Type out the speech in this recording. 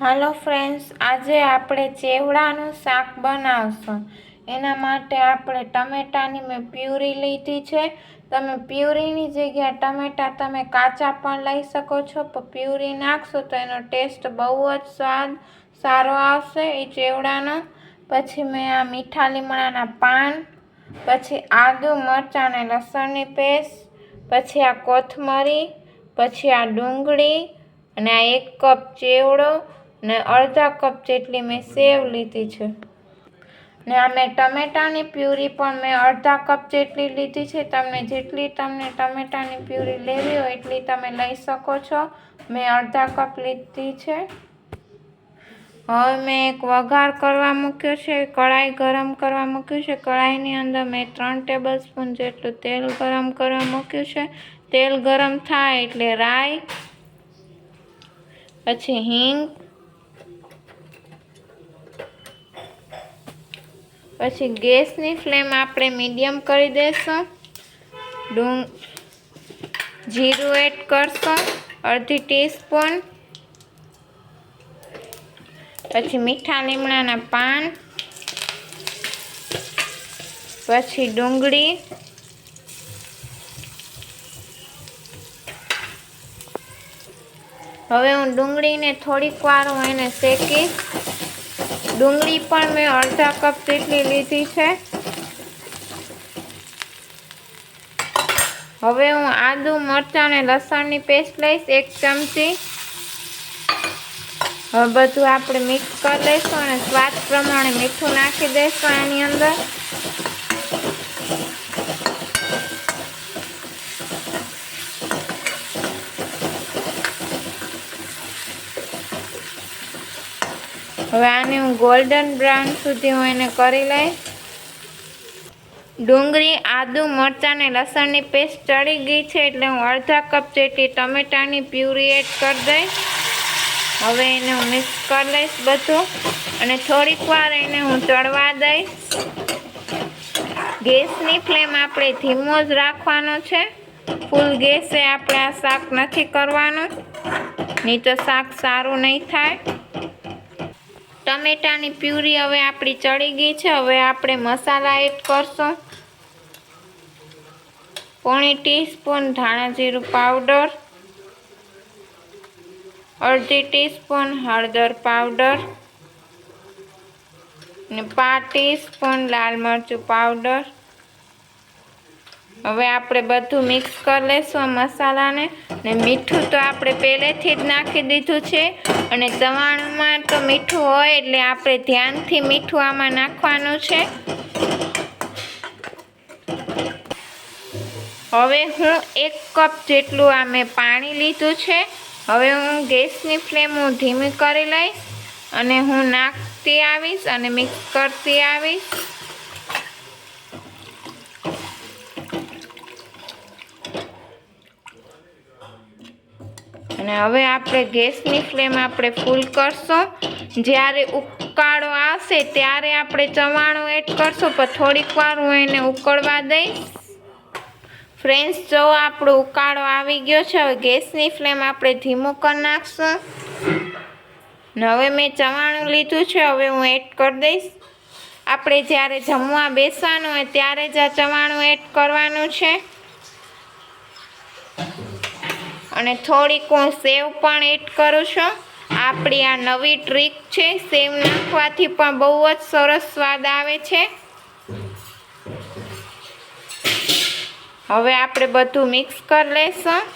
હાલો friends, આજે આપણે ચેવડાનું શાક બનાવશું. એના માટે આપણે ટમેટાની મેં પ્યુરી લીધી છે. તમે પ્યુરીની જગ્યાએ ટમેટા તમે કાચા પણ લઈ શકો છો, પણ પ્યુરી નાખશો તો એનો ટેસ્ટ બહુ જ સ્વાદ સારો આવશે એ ચેવડાનો. પછી મેં આ મીઠા લીમડાના પાન, પછી આદુ મરચાં અને લસણની પેસ્ટ, પછી આ કોથમરી, પછી આ ડુંગળી અને આ એક કપ ચેવડો ને અડધા કપ જેટલી મેં સેવ લીધી છે. ને આ મેં ટમેટાની પ્યુરી પણ મેં અડધા કપ જેટલી લીધી છે. તમને જેટલી તમને ટમેટાની પ્યુરી લેવી હોય એટલી તમે લઈ શકો છો. મેં અડધા કપ લીધી છે. હવે મેં એક વઘાર કરવા મૂક્યો છે, કઢાઈ ગરમ કરવા મૂક્યું છે. કઢાઈની અંદર મેં ત્રણ ટેબલ સ્પૂન જેટલું તેલ ગરમ કરવા મૂક્યું છે. તેલ ગરમ થાય એટલે રાઈ, પછી હિંગ પછી ગેસની ફ્લેમ આપણે મીડિયમ કરી દઈશું ડુંગ જીરું એડ કરશું. અડધી ટીસ્પૂન. પછી મીઠા લીમડાના પાન. પછી ડુંગળી. હવે હું ડુંગળીને થોડીક વાર હું એને શેકીશ ડુંગળી પણ મેં અડધા કપ જેટલી લીધી છે. હવે હું આદુ, મરચાં અને લસણની પેસ્ટ લઈશ એક ચમચી. હવે બધું આપણે મિક્સ કરી લઈશું અને સ્વાદ પ્રમાણે મીઠું નાખી દઈશું આની અંદર. હવે આને હું ગોલ્ડન બ્રાઉન સુધી હું એને કરી લઈશ. ડુંગળી, આદુ, મરચાં અને લસણની પેસ્ટ ચડી ગઈ છે એટલે હું અડધા કપ જેટલી ટમેટાની પ્યુરી એડ કરી દઈશ. હવે એને હું મિક્સ કરી લઈશ બધું અને થોડીક વાર એને હું ચડવા દઈશ. ગેસની ફ્લેમ આપણે ધીમો જ રાખવાનો છે. ફૂલ ગેસે આપણે આ શાક નથી કરવાનું. નહીં તો શાક સારું નહીં થાય. ટમેટાની પ્યુરી હવે આપણી ચડી ગઈ છે. હવે આપણે મસાલા એડ કરશું. પોણી ટીસ્પૂન ધાણા જીરું પાવડર. અડધી ટીસ્પૂન હળદર પાવડર. ને પાંચ ટીસ્પૂન લાલ મરચું પાવડર. હવે આપણે બધું મિક્સ કરી લઈશું મસાલાને. ને મીઠું તો આપણે પહેલેથી જ નાખી દીધું છે. અને ચવાણમાં તો મીઠું હોય એટલે આપણે ધ્યાનથી મીઠું આમાં નાખવાનું છે. હવે હું એક કપ જેટલું આ મેં પાણી લીધું છે. હવે હું ગેસની ફ્લેમ હું ધીમી કરી લઈશ. અને હું નાખતી આવીશ અને મિક્સ કરતી આવીશ. અને હવે આપણે ગેસની ફ્લેમ આપણે ફૂલ કરશું. જ્યારે ઉકાળો આવશે ત્યારે આપણે ચવાણું એડ કરશું, પણ થોડીક વાર હું એને ઉકળવા દઈશ. ફ્રેન્ડ્સ, જો આપણો ઉકાળો આવી ગયો છે, હવે ગેસની ફ્લેમ આપણે ધીમો કરી નાખશું. હવે મેં ચવાણું લીધું છે, હવે હું એડ કરી દઈશ. આપણે જ્યારે જમવા બેસવાનું હોય ત્યારે જ આ ચવાણું એડ કરવાનું છે. અને થોડીક હું સેવ પણ એડ કરું છું. આપણી આ નવી ટ્રીક છે, સેવ નાખવાથી પણ બહુ જ સરસ સ્વાદ આવે છે. હવે આપણે બધું મિક્સ કરી લઈશું.